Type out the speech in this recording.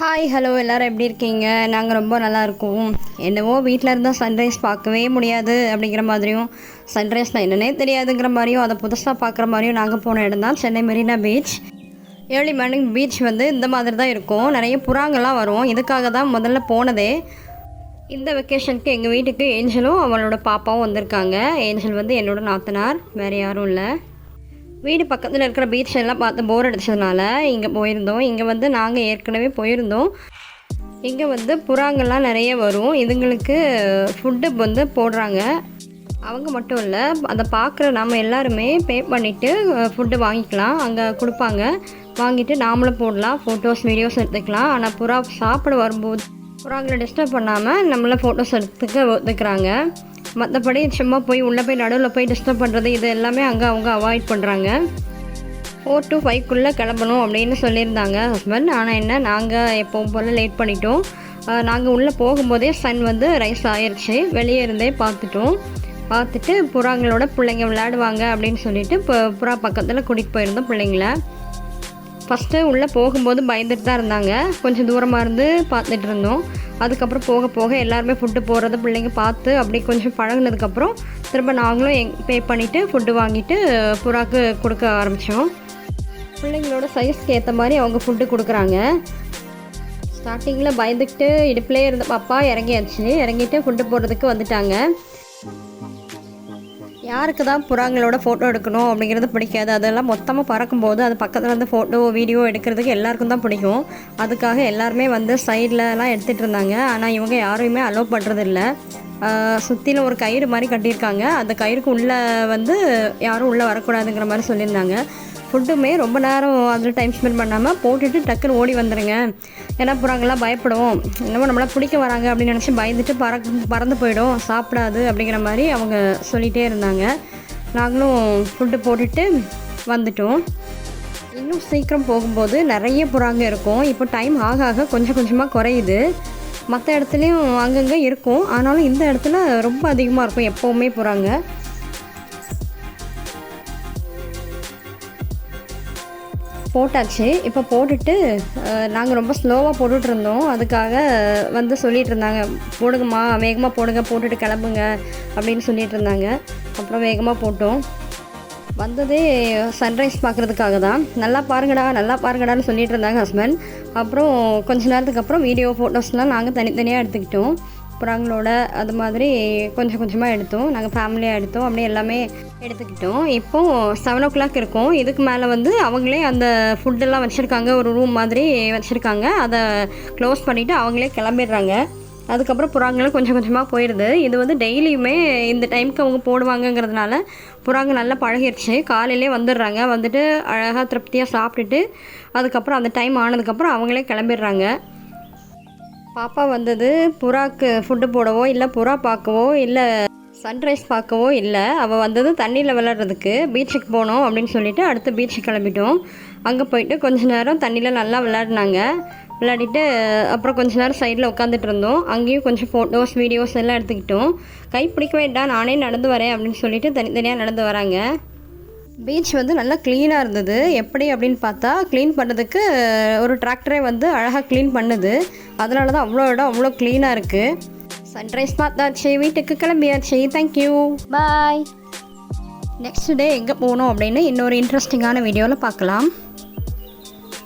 Hi hello எல்லோரும் எப்படி இருக்கீங்க? நாங்கள் ரொம்ப நல்லா இருக்கோம். என்னவோ வீட்டில் இருந்தால் சன்ரைஸ் பார்க்கவே முடியாது அப்படிங்கிற மாதிரியும் சன்ரைஸ்னால் என்னன்னே தெரியாதுங்கிற மாதிரியும் அதை புதுசாக பார்க்குற மாதிரியும் நாங்கள் போன இடம் தான் Chennai Marina beach. Early morning beach வந்து இந்த மாதிரி தான் இருக்கும். நிறைய புறாங்கள்லாம் வரும். இதுக்காக தான் முதல்ல போனதே. இந்த வெக்கேஷனுக்கு எங்கள் வீட்டுக்கு ஏஞ்சலும் அவளோட பாப்பாவும் வந்திருக்காங்க. ஏஞ்சல் வந்து என்னோட நாத்தனார். வேறு யாரும் இல்லை. வீடு பக்கத்தில் இருக்கிற பீச் எல்லாம் பார்த்து போர் அடிச்சதுனால இங்கே போயிருந்தோம். இங்கே வந்து நாங்கள் ஏற்கனவே போயிருந்தோம். இங்கே வந்து புறாங்கள்லாம் நிறைய வரும். இதுங்களுக்கு ஃபுட்டு வந்து போடுறாங்க. அவங்க மட்டும் இல்லை அதை பார்க்குற நம்ம எல்லாருமே பே பண்ணிவிட்டு ஃபுட்டு வாங்கிக்கலாம். அங்கே கொடுப்பாங்க. வாங்கிட்டு நாமளும் போடலாம். ஃபோட்டோஸ் வீடியோஸ் எடுத்துக்கலாம். ஆனால் புறா சாப்பிட வரும்போது புறாங்களை டிஸ்டர்ப் பண்ணாமல் நம்மள ஃபோட்டோஸ் எடுத்துக்க ஒத்துக்கிறாங்க மற்றபடி சும்மா போய் உள்ளே போய் நடுவில் போய் டிஸ்டர்ப் பண்ணுறது இது எல்லாமே அங்கே அவங்க அவாய்ட் பண்ணுறாங்க ஃபோர் டு ஃபைவ்க்குள்ளே கிளம்பணும் அப்படின்னு சொல்லியிருந்தாங்க ஹஸ்பண்ட் ஆனால் என்ன நாங்கள் எப்போவும் போல் லேட் பண்ணிட்டோம். நாங்கள் உள்ளே போகும்போதே சன் வந்து ரைஸ் ஆயிடுச்சு வெளியே இருந்தே பார்த்துட்டோம். பார்த்துட்டு புறாங்களோட பிள்ளைங்க விளையாடுவாங்க அப்படின்னு சொல்லிட்டு இப்போ புறா பக்கத்தில் கூட்டிகிட்டு போயிருந்தோம் பிள்ளைங்கள. ஃபஸ்ட்டு உள்ளே போகும்போது பயந்துட்டு தான் இருந்தாங்க. கொஞ்சம் தூரமாக இருந்து பார்த்துட்டு இருந்தோம். அதுக்கப்புறம் போக போக எல்லாருமே ஃபுட்டு போகிறத பிள்ளைங்க பார்த்து அப்படி கொஞ்சம் பழகினதுக்கப்புறம் திரும்ப நாங்களும் எங் பே பண்ணிவிட்டு ஃபுட்டு வாங்கிட்டு புறாக்கு கொடுக்க ஆரம்பித்தோம் பிள்ளைங்களோட சைஸ்க்கு ஏற்ற மாதிரி அவங்க ஃபுட்டு கொடுக்குறாங்க. ஸ்டார்டிங்கில் பயந்துக்கிட்டு இடுப்புலேயே இருந்த பாப்பா இறங்கியாச்சு. இறங்கிட்டு ஃபுட்டு போடுறதுக்கு வந்துட்டாங்க. யாருக்கு தான் புறாங்களோட ஃபோட்டோ எடுக்கணும் அப்படிங்கிறது பிடிக்காது. அதெல்லாம் மொத்தமாக பறக்கும்போது அது பக்கத்தில் வந்து ஃபோட்டோ வீடியோ எடுக்கிறதுக்கு எல்லாருக்கும் தான் பிடிக்கும். அதுக்காக எல்லாருமே வந்து சைட்லலாம் எடுத்துகிட்டு இருந்தாங்க. ஆனால் இவங்க யாரையுமே அலோவ் பண்ணுறதில்ல சுற்றிலும் ஒரு கயிறு மாதிரி கட்டியிருக்காங்க. அந்த கயிறுக்கு உள்ளே வந்து யாரும் உள்ளே வரக்கூடாதுங்கிற மாதிரி சொல்லியிருந்தாங்க. ஃபுட்டுமே ரொம்ப நேரம் அதில் டைம் ஸ்பெண்ட் பண்ணாமல் போட்டுட்டு டக்குன்னு ஓடி வந்துடுங்க ஏன்னா புறாங்கெல்லாம் பயப்படும் என்னமோ நம்மளால் பிடிக்க வராங்க அப்படின்னு நினச்சி பயந்துட்டு பற பறந்து போயிடும். சாப்பிடாது அப்படிங்கிற மாதிரி அவங்க சொல்லிகிட்டே இருந்தாங்க. நாங்களும் ஃபுட்டு போட்டுட்டு வந்துட்டோம். இன்னும் சீக்கிரம் போகும்போது நிறைய புறாங்க இருக்கும். இப்போ டைம் ஆக ஆக கொஞ்சம் கொஞ்சமாக குறையுது. மற்ற இடத்துலையும் அங்கங்கே இருக்கும். ஆனாலும் இந்த இடத்துல ரொம்ப அதிகமாக இருக்கும். எப்போவுமே புறாங்க. போட்டாச்சு. இப்போ போட்டுட்டு நாங்கள் ரொம்ப ஸ்லோவாக போட்டுட்டு இருந்தோம். அதுக்காக வந்து சொல்லிகிட்டு இருந்தாங்க. போடுங்கம்மா வேகமாக போடுங்க போட்டுட்டு கிளம்புங்க அப்படின்னு சொல்லிகிட்டு இருந்தாங்க. அப்புறம் வேகமாக போட்டோம். வந்ததே சன்ரைஸ் பார்க்குறதுக்காக தான். நல்லா பாருங்கடா நல்லா பாருங்கடான்னு சொல்லிகிட்டு இருந்தாங்க ஹஸ்பண்ட் அப்புறம் கொஞ்ச நேரத்துக்கு அப்புறம் வீடியோ ஃபோட்டோஸ்லாம் நாங்கள் தனித்தனியாக எடுத்துக்கிட்டோம். புறாங்களோட அது மாதிரி கொஞ்சம் கொஞ்சமாக எடுத்தோம். நாங்கள் ஃபேமிலியாக எடுத்தோம். அப்படியே எல்லாமே எடுத்துக்கிட்டோம். இப்போது செவன் ஓ கிளாக் இருக்கும். இதுக்கு மேலே வந்து அவங்களே அந்த ஃபுட்டெல்லாம் வச்சுருக்காங்க. ஒரு ரூம் மாதிரி வச்சுருக்காங்க. அதை க்ளோஸ் பண்ணிவிட்டு அவங்களே கிளம்பிடுறாங்க. அதுக்கப்புறம் புறாங்களும் கொஞ்சம் கொஞ்சமாக போயிடுது இது வந்து டெய்லியுமே இந்த டைமுக்கு அவங்க போடுவாங்கங்கிறதுனால புறாங்க நல்லா பழகிடுச்சு காலையிலே வந்துடுறாங்க. வந்துட்டு அழகாக திருப்தியாக சாப்பிட்டுட்டு அதுக்கப்புறம் அந்த டைம் ஆனதுக்கப்புறம் அவங்களே கிளம்பிடுறாங்க. பாப்பா வந்தது புறாக்கு ஃபுட்டு போடவோ இல்லை புறா பார்க்கவோ இல்லை சன்ரைஸ் பார்க்கவோ இல்லை. அவள் வந்தது தண்ணியில் விளாட்றதுக்கு பீச்சுக்கு போனோம் அப்படின்னு சொல்லிட்டு அடுத்து பீச்சுக்கு கிளம்பிட்டோம். அங்கே போயிட்டு கொஞ்ச நேரம் தண்ணியில் நல்லா விளையாடினாங்க. விளையாடிட்டு அப்புறம் கொஞ்ச நேரம் சைடில் உட்காந்துட்டு இருந்தோம். அங்கேயும் கொஞ்சம் ஃபோட்டோஸ் வீடியோஸ் எல்லாம் எடுத்துக்கிட்டோம். கை பிடிக்க வேண்டாம் நானே நடந்து வரேன் அப்படின்னு சொல்லிட்டு தனித்தனியாக நடந்து வராங்க. பீச் வந்து நல்லா க்ளீனாக இருந்தது. எப்படி அப்படின்னு பார்த்தா க்ளீன் பண்ணுறதுக்கு ஒரு டிராக்டரே வந்து அழகாக க்ளீன் பண்ணுது. அதனால தான் அவ்வளோ இடம் அவ்வளோ க்ளீனாக இருக்குது சன்ரைஸ் பார்த்தாச்சு வீட்டுக்கு கிளம்பியாச்சு. தேங்க்யூ பாய் நெக்ஸ்ட் டே எங்கே போகணும் அப்படின்னு இன்னொரு இன்ட்ரெஸ்டிங்கான வீடியோவில் பார்க்கலாம்.